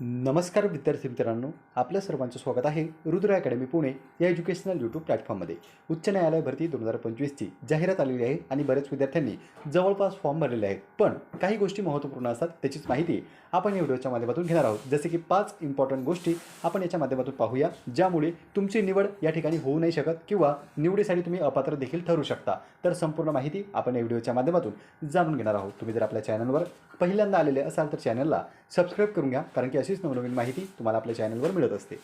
नमस्कार विद्यार्थी मित्रांनो आपल्या सर्वांचं स्वागत आहे रुद्र अकॅडमी पुणे या एज्युकेशनल यूट्यूब प्लॅटफॉर्ममध्ये उच्च न्यायालय भरती दोन हजार पंचवीसची जाहिरात आलेली आहे आणि बऱ्याच विद्यार्थ्यांनी जवळपास फॉर्म भरलेले आहेत. पण काही गोष्टी महत्त्वपूर्ण असतात त्याचीच माहिती आपण या व्हिडिओच्या माध्यमातून घेणार आहोत. जसे की पाच इम्पॉर्टंट गोष्टी आपण याच्या माध्यमातून पाहूया ज्यामुळे तुमची निवड या ठिकाणी होऊ नाही शकत किंवा निवडीसाठी तुम्ही अपात्र देखील ठरू शकता. तर संपूर्ण माहिती आपण या व्हिडिओच्या माध्यमातून जाणून घेणार आहोत. तुम्ही जर आपल्या चॅनलवर पहिल्यांदा आलेले असाल तर चॅनलला सबस्क्राईब करून घ्या कारण की अशीच नवनवीन माहिती तुम्हाला आपल्या चॅनलवर मिळत असते.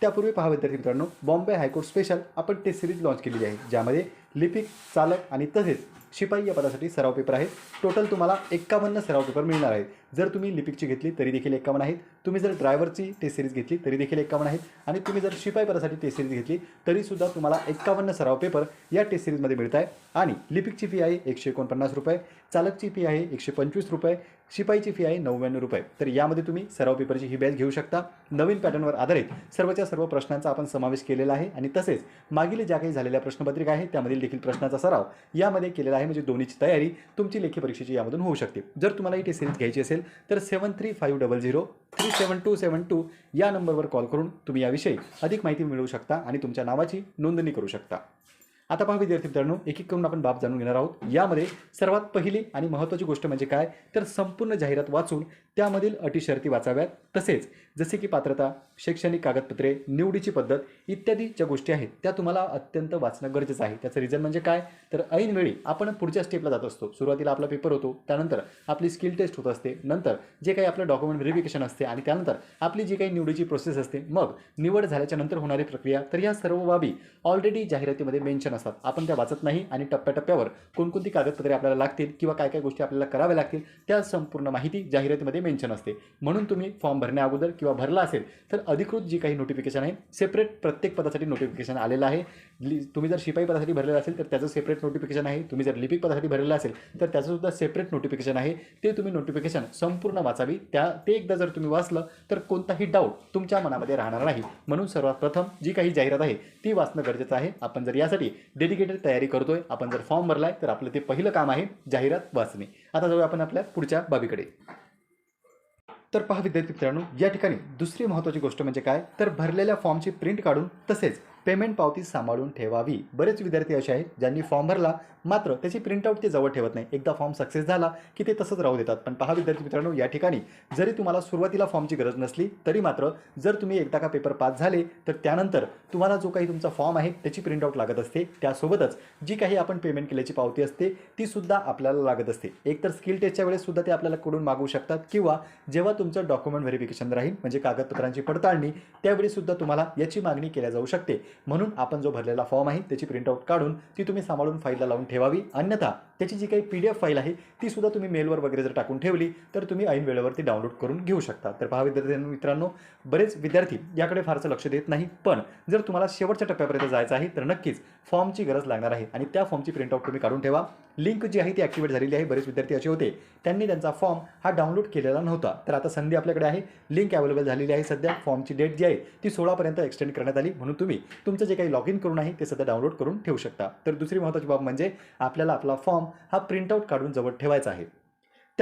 त्यापूर्वी पहा विद्यार्थी मित्रांनो बॉम्बे हायकोर्ट स्पेशल आपण टेस्ट सिरीज लॉन्च केलेली आहे ज्यामध्ये लिपिक चालक आणि तसेच शिपाई या पदासाठी सराव पेपर आहेत. टोटल तुम्हाला एक्कावन्न सराव पेपर मिळणार आहेत. जर तुम्ही लिपिकची घेतली तरी देखील एक्कावन्न आहेत. तुम्ही जर ड्रायव्हरची टेस्ट सिरीज घेतली तरी देखील एक्कावन्न आहेत. आणि तुम्ही जर शिपाई पदासाठी टेस्ट सिरीज घेतली तरीसुद्धा तुम्हाला एक्कावन्न सराव पेपर या टेस्ट सिरीजमध्ये मिळत आहे आणि लिपिकची फी आहे एकशे एकोणपन्नास रुपये चालकची फी आहे एकशे पंचवीस रुपये शिपाईची फी आहे नव्याण्णव रुपये. तर यामध्ये तुम्ही सराव पेपरची ही बॅच घेऊ शकता. नवीन पॅटर्नवर आधारित सर्वच्या सर्व प्रश्नांचा आपण समावेश केलेला आहे. आणि तसेच मागील ज्या काही झालेल्या प्रश्नपत्रिका आहे त्यामधील देखील प्रश्नाचा सराव यामध्ये केलेला आहे. म्हणजे दोन्हीची तयारी तुमची लेखी परीक्षेची यामधून होऊ शकते. जर तुम्हाला ही टेस्ट सिरीज घ्यायची असेल तर seven three five double zero three seven two seven two या नंबरवर कॉल करून तुम्ही याविषयी अधिक माहिती मिळवू शकता आणि तुमच्या नावाची नोंदणी करू शकता. आता पहा विद्यार्थी मित्रांनो एक एक करून आपण बाब जाणून घेणार आहोत. यामध्ये सर्वात पहिली आणि महत्त्वाची गोष्ट म्हणजे काय? तर संपूर्ण जाहिरात वाचून त्यामधील अटी शर्ती वाचाव्यात. तसेच जसे की पात्रता शैक्षणिक कागदपत्रे निवडीची पद्धत इत्यादी ज्या गोष्टी आहेत त्या तुम्हाला अत्यंत वाचणं गरजेचं आहे. त्याचं रिझन म्हणजे काय? तर ऐनवेळी आपण पुढच्या स्टेपला जात असतो. सुरुवातीला आपला पेपर होतो त्यानंतर आपली स्किल टेस्ट होत असते नंतर जे काही आपलं डॉक्युमेंट व्हेरिफिकेशन असते आणि त्यानंतर आपली जी काही निवडीची प्रोसेस असते मग निवड झाल्याच्यानंतर होणारी प्रक्रिया तर या सर्व बाबी ऑलरेडी जाहिरातीमध्ये मेन्शन असतात. आपण त्या वाचत नाही आणि टप्प्याटप्प्यावर कोणकोणती कागदपत्रे आपल्याला लागतील किंवा काय काय गोष्टी आपल्याला कराव्या लागतील त्या संपूर्ण माहिती जाहिरातीमध्ये मेन्शन असते. म्हणून तुम्ही फॉर्म भरण्या अगोदर किंवा भरला असेल तर अधिकृत जी काही नोटिफिकेशन आहे सेपरेट प्रत्येक पदासाठी नोटिफिकेशन आलेलं आहे. तुम्ही जर शिपाई पदासाठी भरलेलं असेल तर त्याचं सेपरेट नोटिफिकेशन आहे. तुम्ही जर लिपिक पदासाठी भरलेलं असेल तर त्याचंसुद्धा सेपरेट नोटिफिकेशन आहे. ते तुम्ही नोटिफिकेशन संपूर्ण वाचावी. त्या ते एकदा जर तुम्ही वाचलं तर कोणताही डाऊट तुमच्या मनामध्ये राहणार नाही. म्हणून सर्वात प्रथम जी काही जाहिरात आहे ती वाचणं गरजेचं आहे. आपण जर यासाठी डेडिकेटेड तयारी करतोय. आपण जर फॉर्म भरलाय तर आपलं ते पहिलं काम आहे जाहिरात वाचणे. आता जाऊया आपण आपल्या पुढच्या बाबीकडे. तर पहा विद्यार्थी मित्रांनो या ठिकाणी दुसरी महत्त्वाची गोष्ट म्हणजे काय? तर भरलेल्या फॉर्मची प्रिंट काढून तसेच पेमेंट पावती सांभाळून ठेवावी. बरेच विद्यार्थी असे आहेत ज्यांनी फॉर्म भरला मात्र त्याची प्रिंटआउट ते जवळ ठेवत नाही. एकदा फॉर्म सक्सेस झाला की ते तसंच राहू देतात. पण पहा विद्यार्थी मित्रांनो या ठिकाणी जरी तुम्हाला सुरुवातीला फॉर्मची गरज नसली तरी मात्र जर तुम्ही एकदा का पेपर पास झाले तर त्यानंतर तुम्हाला जो काही तुमचा फॉर्म आहे त्याची प्रिंटआउट लागत असते. त्यासोबतच जी काही आपण पेमेंट केल्याची पावती असते ती सुद्धा आपल्याला लागत असते. एकतर स्किल टेस्टच्या वेळेस सुद्धा ते आपल्याला कडून मागू शकतात किंवा जेव्हा तुमचं डॉक्युमेंट व्हेरिफिकेशन राहील म्हणजे कागदपत्रांची पडताळणी त्यावेळी सुद्धा तुम्हाला याची मागणी केल्या जाऊ शकते. म्हणून आपण जो भरलेला फॉर्म आहे त्याची प्रिंटआउट काढून ती तुम्ही सांभाळून फाईलला लावून ठेवावी. अन्यथा त्याची जी काही पी डी एफ फाईल आहे ती सुद्धा तुम्ही मेलवर वगैरे जर टाकून ठेवली तर तुम्ही ऐन वेळेवरती डाउनलोड करून घेऊ शकता. तर पहा विद्यार्थी मित्रांनो बरेच विद्यार्थी याकडे फारसं लक्ष देत नाही पण जर तुम्हाला शेवटच्या टप्प्यापर्यंत जायचं आहे तर नक्कीच फॉर्मची गरज लागणार आहे. आणि त्या फॉर्मची प्रिंटआउट तुम्ही काढून ठेवा. लिंक जी आहे ती ॲक्टिवेट झालेली आहे. बरेच विद्यार्थी असे होते त्यांनी त्यांचा फॉर्म हा डाउनलोड केलेला नव्हता. तर आता संधी आपल्याकडे आहे. लिंक अवेलेबल झालेली आहे सध्या. फॉर्मची डेट जी आहे ती सोळापर्यंत एक्सटेंड करण्यात आली. म्हणून तुम्ही तुमचं जे काही लॉग इन करून आहे ते सध्या डाउनलोड करून ठेवू शकता. तर दुसरी महत्त्वाची बाब म्हणजे आपल्याला आपला फॉर्म हा प्रिंटआउट काढून जवळ ठेवायचा आहे.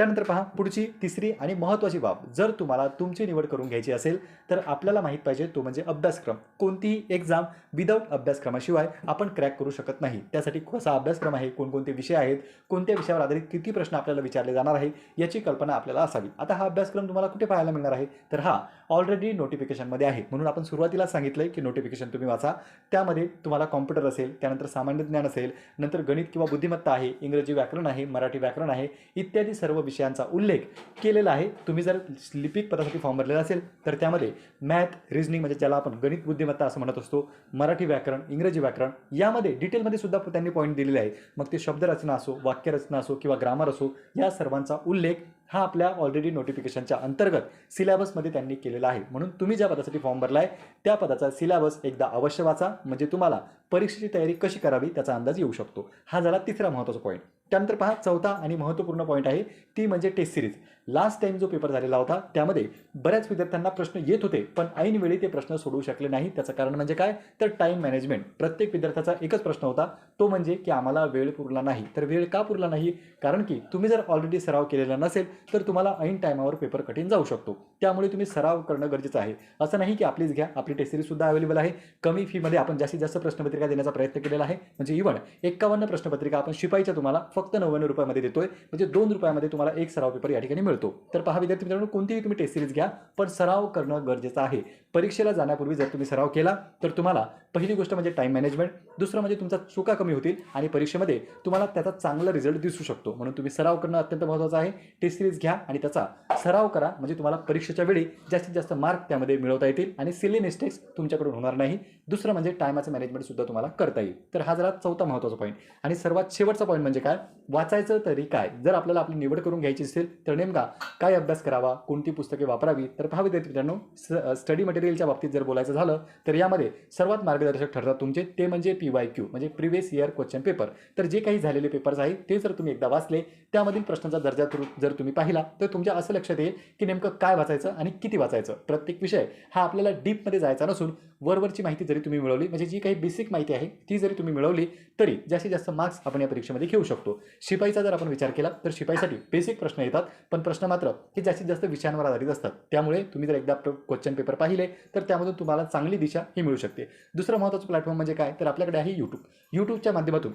त्यानंतर पहा पुढची तिसरी आणि महत्त्वाची बाब. जर तुम्हाला तुमची निवड करून घ्यायची असेल तर आपल्याला माहीत पाहिजे तो म्हणजे अभ्यासक्रम. कोणतीही एक्झाम विदाऊट अभ्यासक्रमाशिवाय आपण क्रॅक करू शकत नाही. त्यासाठी कसा अभ्यासक्रम आहे कोणकोणते विषय आहेत कोणत्या विषयावर आधारित किती प्रश्न आपल्याला विचारले जाणार आहे याची कल्पना आपल्याला असावी. आता हा अभ्यासक्रम तुम्हाला कुठे पाहायला मिळणार आहे? तर हा ऑलरेडी नोटिफिकेशनमध्ये आहे. म्हणून आपण सुरुवातीला सांगितलं की नोटिफिकेशन तुम्ही वाचा. त्यामध्ये तुम्हाला कॉम्प्युटर असेल त्यानंतर सामान्य ज्ञान असेल नंतर गणित किंवा बुद्धिमत्ता आहे इंग्रजी व्याकरण आहे मराठी व्याकरण आहे इत्यादी सर्व विषयांचा उल्लेख केलेला आहे. तुम्ही जर लिपिक पदासाठी फॉर्म भरलेला असेल तर त्यामध्ये मॅथ रिझनिंग म्हणजे ज्याला आपण गणित बुद्धिमत्ता असं म्हणत असतो मराठी व्याकरण इंग्रजी व्याकरण यामध्ये डिटेलमध्ये सुद्धा त्यांनी पॉईंट दिलेले आहे मग ते शब्दरचना असो वाक्यरचना असो किंवा ग्रामर असो या सर्वांचा उल्लेख हा आपल्या ऑलरेडी नोटिफिकेशनच्या अंतर्गत सिलेबसमध्ये त्यांनी केलेला आहे. म्हणून तुम्ही ज्या पदासाठी फॉर्म भरला आहे त्या पदाचा सिलेबस एकदा अवश्य वाचा म्हणजे तुम्हाला परीक्षेची तयारी कशी करावी त्याचा अंदाज येऊ शकतो. हा झाला तिसरा महत्त्वाचा पॉईंट त्यानंतर पहा चौथा आणि महत्त्वपूर्ण पॉईंट आहे ती म्हणजे टेस्ट सिरीज लास्ट टाइम जो पेपर झालेला होता त्यामध्ये बऱ्याच विद्यार्थ्यांना प्रश्न येत होते पण ऐनवेळी ते प्रश्न सोडवू शकले नाही. त्याचं कारण म्हणजे काय? तर टाईम मॅनेजमेंट प्रत्येक विद्यार्थ्याचा एकच प्रश्न होता तो म्हणजे की आम्हाला वेळ पुरला नाही. तर वेळ का पुरला नाही? कारण की तुम्ही जर ऑलरेडी सराव केलेला नसेल तर तुम्हाला ऐन टायमावर पेपर कठीण जाऊ शकतो. त्यामुळे तुम्ही सराव करणं गरजेचं आहे. असं नाही की आपलीच घ्या आपली टेस्ट सिरीज सुद्धा अवेलेबल आहे. कमी फीमध्ये आपण जास्तीत जास्त प्रश्नपत्रिका देण्याचा प्रयत्न केलेला आहे. म्हणजे इव्हन एक्कावन्न प्रश्नपत्रिका आपण शिपाईच्या तुम्हाला फक्त नव्याण्णव रुपयामध्ये देतोय. म्हणजे दोन रुपयामध्ये तुम्हाला एक सराव पेपर या ठिकाणी मिळतो. तर पहा विद्यार्थी मित्रांनो कोणतीही तुम्ही टेस्ट सिरीज घ्या पण सराव करणं गरजेचं आहे. परीक्षेला जाण्यापूर्वी जर तुम्ही सराव केला तर तुम्हाला पहिली गोष्ट म्हणजे टाईम मॅनेजमेंट दुसरं म्हणजे तुमचा चुका कमी होतील आणि परीक्षेमध्ये तुम्हाला त्याचा चांगला रिझल्ट दिसू शकतो. म्हणून तुम्ही सराव करणं अत्यंत महत्त्वाचं आहे. टेस्ट सिरीज घ्या आणि त्याचा सराव करा म्हणजे तुम्हाला परीक्षेच्या वेळी जास्तीत जास्त मार्क त्यामध्ये मिळवता येतील आणि सिली मिस्टेक्स तुमच्याकडून होणार नाही. दुसरं म्हणजे टायमाचं मॅनेजमेंट सुद्धा तुम्हाला करता येईल. तर हा जरा चौथा महत्त्वाचा पॉईंट आणि सर्वात शेवटचा पॉईंट म्हणजे काय? वाचायचं तरी काय? जर आपल्याला आपली निवड करून घ्यायची असेल तर नेमका काय अभ्यास करावा कोणती पुस्तके वापरावी? तर पहा विद्यार्थी मित्रांनो स्टडी मटेरियलच्या बाबतीत जर बोलायचं झालं तर यामध्ये सर्वात मार्गदर्शक ठरतात तुमचे ते म्हणजे पी वाय क्यू म्हणजे प्रिव्हियस इयर क्वेश्चन पेपर तर जे काही झालेले पेपर्स आहेत ते जर तुम्ही एकदा वाचले त्यामधील प्रश्नांचा दर्जा जर तुम्ही पाहिला तर तुमच्या असं लक्षात येईल की नेमकं काय वाचायचं आणि किती वाचायचं. प्रत्येक विषय हा आपल्याला डीपमध्ये जायचा नसून वरवरची माहिती जरी तुम्ही मिळवली म्हणजे जी काही बेसिक माहिती आहे ती जरी तुम्ही मिळवली तरी जास्तीत जास्त मार्क्स आपण या परीक्षेमध्ये घेऊ शकतो. शिपाईचा जर आपण विचार केला तर शिपाईसाठी बेसिक प्रश्न येतात पण प्रश्न मात्र हे जास्तीत जास्त विषयांवर आधारित असतात. त्यामुळे तुम्ही जर एकदा क्वेश्चन पेपर पाहिले तर त्यामधून तुम्हाला चांगली दिशा ही मिळू शकते. दुसरं महत्त्वाचं प्लॅटफॉर्म म्हणजे काय? तर आपल्याकडे आहे यूट्यूब यूट्यूबच्या माध्यमातून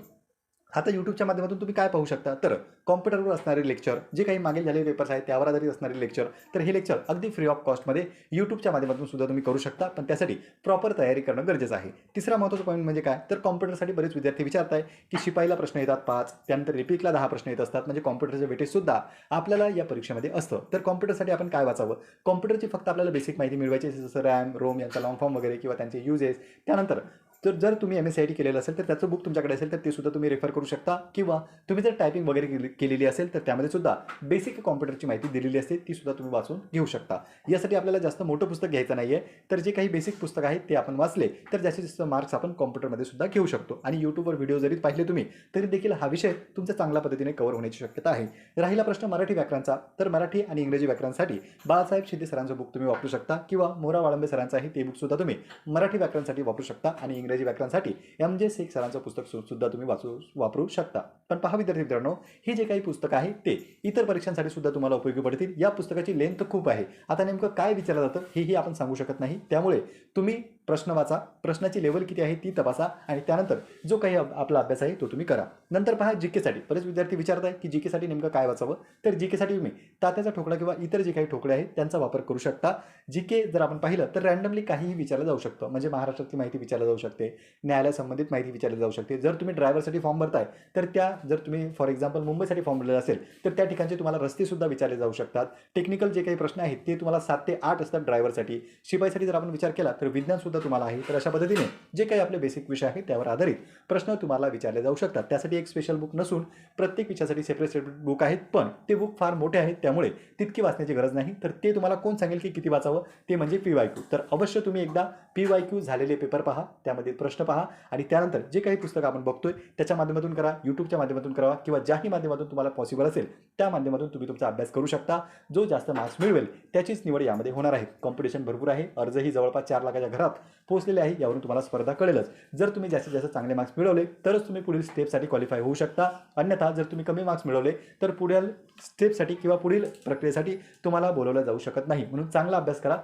आता यूट्यूबच्या माध्यमातून तुम्ही काय पाहू शकता? तर कॉम्प्युटरवर असणारे लेक्चर जे काही मागील झालेले पेपर्स आहेत त्यावर आधारित असणारे लेक्चर तर हे लेक्चर अगदी फ्री ऑफ कॉस्टमध्ये यूट्यूबच्या माध्यमातून सुद्धा तुम्ही करू शकता. पण त्यासाठी प्रॉपर तयारी करणं गरजेचं आहे. तिसरा महत्त्वाचा पॉईंट म्हणजे काय? तर कॉम्प्युटरसाठी बरेच विद्यार्थी विचारत आहे की शिपाईला प्रश्न येतात पाच त्यानंतर रिपीटला दहा प्रश्न येत असतात. म्हणजे कॉम्प्युटरचे वेटेज सुद्धा आपल्याला या परीक्षेमध्ये असतं. तर कॉम्प्युटरसाठी आपण काय वाचावं? कॉम्प्युटरची फक्त आपल्याला बेसिक माहिती मिळवायची जसं रॅम रोम यांचा लॉंग फॉर्म वगैरे किंवा त्यांचे युजेस त्यानंतर तर जर तुम्ही M S C I T केलेलं असेल तर त्याचं बुक तुमच्याकडे असेल तर ते सुद्धा तुम्ही रेफर करू शकता. किंवा तुम्ही जर टायपिंग वगैरे केलेली असेल तर त्यामध्ये सुद्धा बेसिक कॉम्प्युटरची माहिती दिलेली असते ती सुद्धा तुम्ही वाचून घेऊ शकता. यासाठी आपल्याला जास्त मोठं पुस्तक घ्यायचं नाही आहे तर जे काही बेसिक पुस्तक आहेत ते आपण वाचले तर जास्तीत जास्त मार्क्स आपण कॉम्प्युटरमध्ये सुद्धा घेऊ शकतो. आणि यूट्यूबवर व्हिडिओ जरी पाहिले तुम्ही तरी देखील हा विषय तुमचा चांगल्या पद्धतीने कव्हर होण्याची शक्यता आहे. राहिला प्रश्न मराठी व्याकरणचा तर मराठी आणि इंग्रजी व्याकरणसाठी बाळासाहेब शिंदे सरांचं बुक तुम्ही वापरू शकता. किंवा मोरा वाळंबे सरांचं आहे ते बुक सुद्धा तुम्ही मराठी व्याकरणसाठी वापरू शकता आणि इंग्रजी व्याकरणसाठी एम जे शेख सरांचं पुस्तक सुद्धा तुम्ही वाचू वापरू शकता. पण पहा विद्यार्थी मित्रांनो हे जे काही पुस्तक आहे ते इतर परीक्षांसाठी सुद्धा तुम्हाला उपयोगी पडतील. या पुस्तकाची लेंथ खूप आहे. आता नेमकं काय विचारलं जातं हेही आपण सांगू शकत नाही. त्यामुळे तुम्ही प्रश्न वाचा. प्रश्नाची लेवल किती आहे ती तपासा आणि त्यानंतर जो काही आपला अभ्यास आहे तो तुम्ही करा. नंतर पहा जी केसाठी बरेच विद्यार्थी विचारत आहे की जी केसाठी नेमकं काय वाचावं? तर जी केसाठी तुम्ही तात्याचा ठोकळा किंवा इतर जे काही ठोकळे आहेत त्यांचा वापर करू शकता. जी के जर आपण पाहिलं तर रँडमली काहीही विचारलं जाऊ शकतं. म्हणजे महाराष्ट्रातली माहिती विचारली जाऊ शकते. न्यायालयासंबंधित माहिती विचारली जाऊ शकते. जर तुम्ही ड्रायव्हरसाठी फॉर्म भरताय तर त्या जर तुम्ही फॉर एक्झाम्पल मुंबईसाठी फॉर्म भरलेला असेल तर त्या ठिकाणचे तुम्हाला रस्तेसुद्धा विचारले जाऊ शकतात. टेक्निकल जे काही प्रश्न आहेत ते तुम्हाला सात ते आठ असतात ड्रायव्हरसाठी शिपाईसाठी जर आपण विचार केला तर विज्ञानसुद्धा सुद्धा तुम्हाला आहे. तर अशा पद्धतीने जे काही आपले बेसिक विषय आहेत त्यावर आधारित प्रश्न तुम्हाला विचारले जाऊ शकतात. त्यासाठी एक स्पेशल बुक नसून प्रत्येक विषयासाठी सेपरेट सेपरेट बुक आहेत पण ते बुक फार मोठे आहेत त्यामुळे तितकी वाचण्याची गरज नाही. तर ते तुम्हाला कोण सांगेल की किती वाचावं? ते म्हणजे पी वाय क्यू. तर अवश्य तुम्ही एकदा पी वाय क्यू झालेले पेपर पहा त्यामध्ये प्रश्न पहा आणि त्यानंतर जे काही पुस्तकं आपण बघतोय त्याच्या माध्यमातून करा यूट्यूबच्या माध्यमातून करा किंवा ज्याही माध्यमातून तुम्हाला पॉसिबल असेल त्या माध्यमातून तुम्ही तुमचा अभ्यास करू शकता. जो जास्त मार्क्स मिळवेल त्याचीच निवड यामध्ये होणार आहे. कॉम्पिटिशन भरपूर आहे. अर्जही जवळपास चार लाखाच्या घरात पोहोचलेले आहे यावरून तुम्हाला स्पर्धा कळेलच. जर तुम्ही जास्तीत जास्त चांगले मार्क्स मिळवले तरच तुम्ही पुढील स्टेपसाठी क्वालिफाय होऊ शकता. अन्यथा जर तुम्ही कमी मार्क्स मिळवले तर पुढील स्टेपसाठी किंवा पुढील प्रक्रियेसाठी तुम्हाला बोलवलं जाऊ शकत नाही. म्हणून चांगला अभ्यास करा.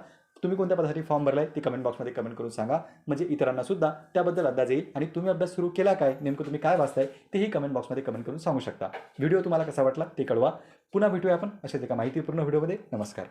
तुम्ही कोणत्या पदासाठी फॉर्म भरलाय ते कमेंट बॉक्समध्ये कमेंट करून सांगा. म्हणजे इतरांना सुद्धा त्याबद्दल अंदाज येईल. आणि तुम्ही अभ्यास सुरू केला काय नेमकं तुम्ही काय वाचताय तेही कमेंट बॉक्समध्ये कमेंट करून सांगू शकता. व्हिडिओ तुम्हाला कसा वाटला ते कळवा. पुन्हा भेटूया आपण अशाच एका माहितीपूर्ण व्हिडिओमध्ये नमस्कार.